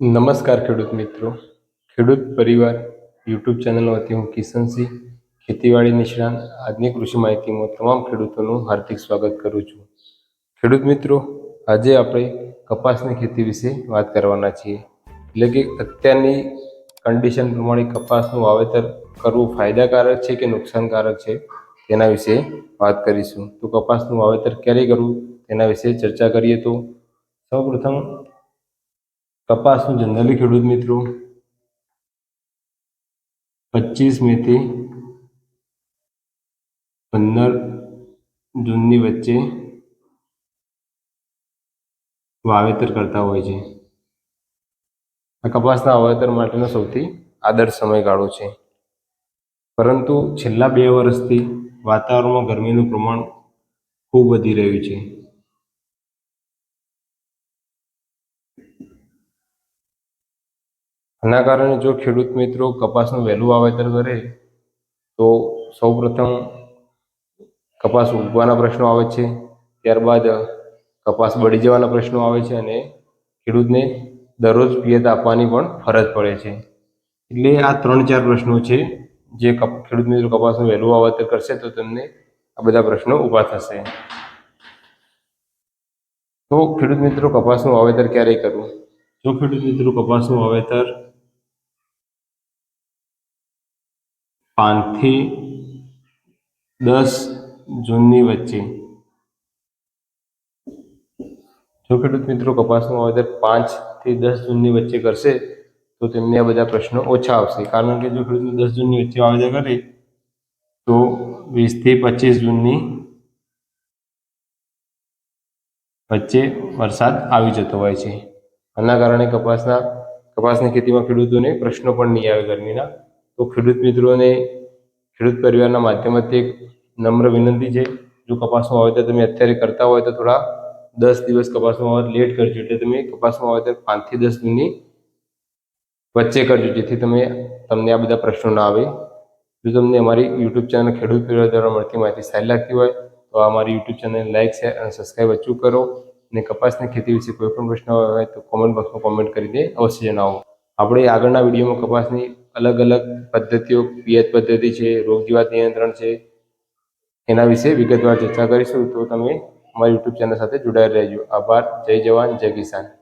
નમસ્કાર ખેડૂત મિત્રો. ખેડૂત પરિવાર યુટ્યુબ ચેનલ વતી હું કિશનસિંહ ખેતીવાડી નિષ્ણાંત. આજની કૃષિ માહિતીમાં તમામ ખેડૂતોનું હાર્દિક સ્વાગત કરું છું. ખેડૂત મિત્રો, આજે આપણે કપાસની ખેતી વિશે વાત કરવાના છીએ. એટલે કે અત્યારની કન્ડિશન પ્રમાણે કપાસનું વાવેતર કરવું ફાયદાકારક છે કે નુકસાનકારક છે, તેના વિશે વાત કરીશું. તો કપાસનું વાવેતર ક્યારે કરવું તેના વિશે ચર્ચા કરીએ તો સૌપ્રથમ કપાસનું જનરલી ખેડૂત મિત્રો પચીસ મેથી પંદર જૂનની વચ્ચે વાવેતર કરતા હોય છે. આ કપાસના વાવેતર માટેનો સૌથી આદર્શ સમયગાળો છે. પરંતુ છેલ્લા બે વર્ષથી વાતાવરણમાં ગરમીનું પ્રમાણ ખૂબ વધી રહ્યું છે. આના કારણે જો ખેડૂત મિત્રો કપાસનું વહેલું વાવેતર કરે, તો સૌપ્રથમ કપાસ ઉગવાના પ્રશ્નો આવે છે. ત્યારબાદ કપાસ બળી જવાના પ્રશ્નો આવે છે અને ખેડૂતને દરરોજ પિયત આપવાની પણ ફરજ પડે છે. એટલે આ ત્રણ ચાર પ્રશ્નો છે. જે ખેડૂત મિત્રો કપાસનું વહેલું વાવેતર કરશે, તો તેમને આ બધા પ્રશ્નો ઊભા થશે. તો ખેડૂત મિત્રો, કપાસનું વાવેતર ક્યારે કરવું? જો ખેડૂત મિત્રો કપાસનું વાવેતર પાંચથી દસ જૂનની વચ્ચે. જો ખેડૂત મિત્રો કપાસનું વાવેતર પાંચથી દસ જૂનની વચ્ચે કરશે, તો તેમને આ બધા પ્રશ્નો ઓછા આવશે. કારણ કે જો ખેડૂતને દસ જૂનની વચ્ચે વાવેતર કરે, તો વીસથી પચીસ જૂનની વચ્ચે વરસાદ આવી જતો હોય છે. આના કારણે કપાસના, કપાસની ખેતીમાં ખેડૂતોને પ્રશ્નો પણ નહીં આવે ગરમીના. તો ખેડૂત મિત્રોને ખેડૂત પરિવારના માધ્યમથી એક નમ્ર વિનંતી છે. જો કપાસનું વાવેતર તમે અત્યારે કરતા હોય તો થોડા દસ દિવસ કપાસનું વાવેતર લેટ કરજો. એટલે તમે કપાસનું વાવેતર પાંચથી દસ જૂનની વચ્ચે કરજો, જેથી તમે, તમને આ બધા પ્રશ્નો ના આવે. જો તમને અમારી યુટ્યુબ ચેનલ ખેડૂત પરિવાર દ્વારા મળતી માહિતી સારી લાગતી હોય, તો અમારી યુટ્યુબ ચેનલ લાઇક શેર અને સબસ્ક્રાઈબ અચૂક કરો. અને કપાસની ખેતી વિશે કોઈ પણ પ્રશ્ન હોય તો કોમેન્ટ બોક્સમાં કોમેન્ટ કરીને અવશ્ય જણાવો. આપણે આગળના વિડીયોમાં કપાસની અલગ અલગ પદ્ધતિઓ, પિયત પદ્ધતિ છે રોગજીવાત નિયંત્રણ છે, એના વિશે વિગતવાર ચર્ચા કરીશું. તો તમે અમારી યુટ્યુબ ચેનલ સાથે જોડાયેલા રહેજો. આભાર. જય જવાન, જય કિસાન.